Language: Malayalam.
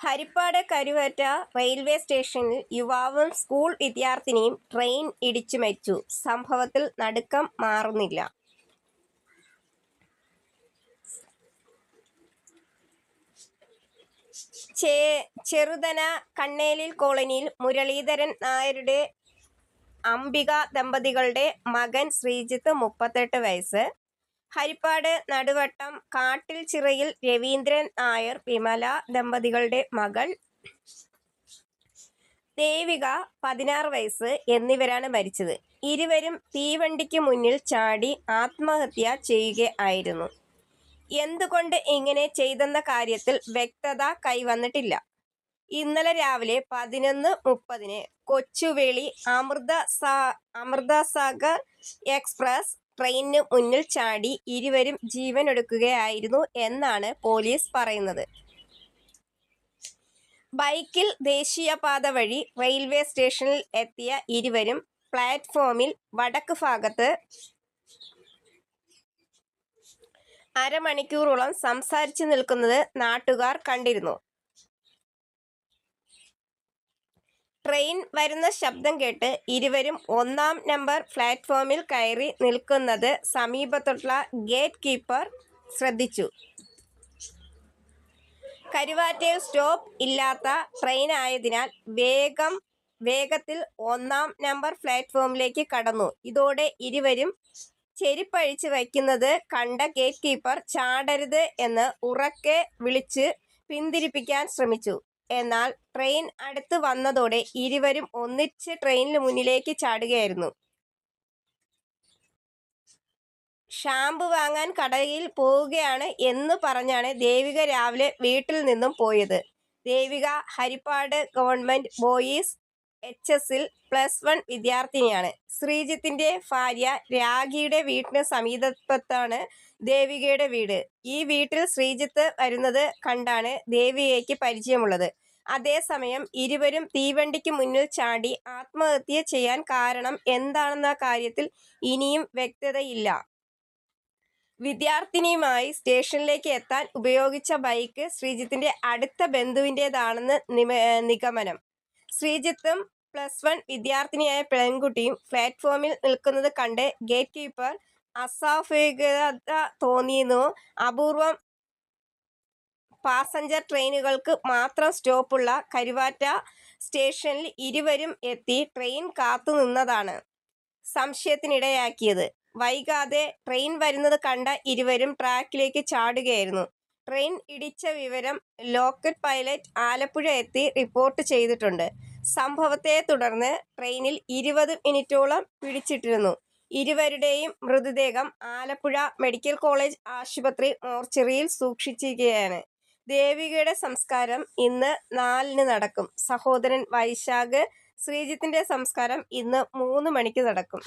ഹരിപ്പാട് കരുവറ്റ റെയിൽവേ സ്റ്റേഷനിൽ യുവാവും സ്കൂൾ വിദ്യാർത്ഥിനിയും ട്രെയിൻ ഇടിച്ചു മരിച്ചു. സംഭവത്തിൽ നടുക്കം മാറുന്നില്ല. ചേ- ചെറുതന കണ്ണേലിൽ കോളനിയിൽ മുരളീധരൻ നായരുടെ അംബിക ദമ്പതികളുടെ മകൻ ശ്രീജിത്ത് മുപ്പത്തെട്ട് വയസ്സ്. ഹരിപ്പാട് നടുവട്ടം കാട്ടിൽ ചിറയിൽ രവീന്ദ്രൻ നായർ വിമല ദമ്പതികളുടെ മകൾ ദേവിക പതിനാറ് വയസ്സ് എന്നിവരാണ് മരിച്ചത്. ഇരുവരും തീവണ്ടിക്ക് മുന്നിൽ ചാടി ആത്മഹത്യ ചെയ്യുകയായിരുന്നു. എന്തുകൊണ്ട് ഇങ്ങനെ ചെയ്തെന്ന കാര്യത്തിൽ വ്യക്തത കൈവന്നിട്ടില്ല. ഇന്നലെ രാവിലെ പതിനൊന്ന് മുപ്പതിന് കൊച്ചുവേളി അമൃത അമൃതസാഗർ എക്സ്പ്രസ് ട്രെയിനിന് മുന്നിൽ ചാടി ഇരുവരും ജീവൻ ജീവനൊടുക്കുകയായിരുന്നു എന്നാണ് പോലീസ് പറയുന്നത്. ബൈക്കിൽ ദേശീയപാത വഴി റെയിൽവേ സ്റ്റേഷനിൽ എത്തിയ ഇരുവരും പ്ലാറ്റ്ഫോമിൽ വടക്ക് ഭാഗത്ത് അരമണിക്കൂറോളം സംസാരിച്ചു നിൽക്കുന്നത് നാട്ടുകാർ കണ്ടിരുന്നു. ട്രെയിൻ വരുന്ന ശബ്ദം കേട്ട് ഇരുവരും ഒന്നാം നമ്പർ പ്ലാറ്റ്ഫോമിൽ കയറി നിൽക്കുന്നത് സമീപത്തുള്ള ഗേറ്റ് കീപ്പർ ശ്രദ്ധിച്ചു. കരുവാറ്റയിൽ സ്റ്റോപ്പ് ഇല്ലാത്ത ട്രെയിൻ ആയതിനാൽ വേഗം വേഗത്തിൽ ഒന്നാം നമ്പർ പ്ലാറ്റ്ഫോമിലേക്ക് കടന്നു. ഇതോടെ ഇരുവരും ചെരിപ്പഴിച്ച് വയ്ക്കുന്നത് കണ്ട ഗേറ്റ് കീപ്പർ ചാടരുത് എന്ന് ഉറക്കെ വിളിച്ച് പിന്തിരിപ്പിക്കാൻ ശ്രമിച്ചു. എന്നാൽ ട്രെയിൻ അടുത്ത് വന്നതോടെ ഇരുവരും ഒന്നിച്ച് ട്രെയിനിന് മുന്നിലേക്ക് ചാടുകയായിരുന്നു. ഷാമ്പു വാങ്ങാൻ കടയിൽ പോവുകയാണ് എന്ന് പറഞ്ഞാണ് ദേവിക രാവിലെ വീട്ടിൽ നിന്നും പോയത്. Devika Harippad government boys H എസിൽ പ്ലസ് വൺ വിദ്യാർത്ഥിനിയാണ്. ശ്രീജിത്തിന്റെ ഭാര്യ രാഖിയുടെ വീട്ടിന് സമീപത്താണ് ദേവികയുടെ വീട്. ഈ വീട്ടിൽ ശ്രീജിത്ത് വരുന്നത് കണ്ടാണ് ദേവികയ്ക്ക് പരിചയമുള്ളത്. അതേസമയം ഇരുവരും തീവണ്ടിക്ക് മുന്നിൽ ചാടി ആത്മഹത്യ ചെയ്യാൻ കാരണം എന്താണെന്ന കാര്യത്തിൽ ഇനിയും വ്യക്തതയില്ല. വിദ്യാർത്ഥിനിയുമായി സ്റ്റേഷനിലേക്ക് എത്താൻ ഉപയോഗിച്ച ബൈക്ക് ശ്രീജിത്തിന്റെ അടുത്ത ബന്ധുവിന്റെതാണെന്ന് നിഗമനം. ശ്രീജിത്തും പ്ലസ് വൺ വിദ്യാർത്ഥിനിയായ പെൺകുട്ടിയും പ്ലാറ്റ്ഫോമിൽ നിൽക്കുന്നത് കണ്ട് ഗേറ്റ് കീപ്പർ അസ്വാഭാവികത തോന്നിയെന്നു അപൂർവം പാസഞ്ചർ ട്രെയിനുകൾക്ക് മാത്രം സ്റ്റോപ്പുള്ള കരുവാറ്റ സ്റ്റേഷനിൽ ഇരുവരും എത്തി ട്രെയിൻ കാത്തു നിന്നതാണ് സംശയത്തിനിടയാക്കിയത്. വൈകാതെ ട്രെയിൻ വരുന്നത് കണ്ട ഇരുവരും ട്രാക്കിലേക്ക് ചാടുകയായിരുന്നു. ട്രെയിൻ ഇടിച്ച വിവരം ലോക്കറ്റ് പൈലറ്റ് ആലപ്പുഴ എത്തി റിപ്പോർട്ട് ചെയ്തിട്ടുണ്ട്. സംഭവത്തെ തുടർന്ന് ട്രെയിനിൽ ഇരുപത് മിനിറ്റോളം പിടിച്ചിട്ടിരുന്നു. ഇരുവരുടെയും മൃതദേഹം ആലപ്പുഴ മെഡിക്കൽ കോളേജ് ആശുപത്രി മോർച്ചറിയിൽ സൂക്ഷിച്ചിരിക്കുകയാണ്. ദേവികയുടെ സംസ്കാരം ഇന്ന് നാലിന് നടക്കും. സഹോദരൻ വൈശാഖ് ശ്രീജിത്തിന്റെ സംസ്കാരം ഇന്ന് മൂന്ന് മണിക്ക് നടക്കും.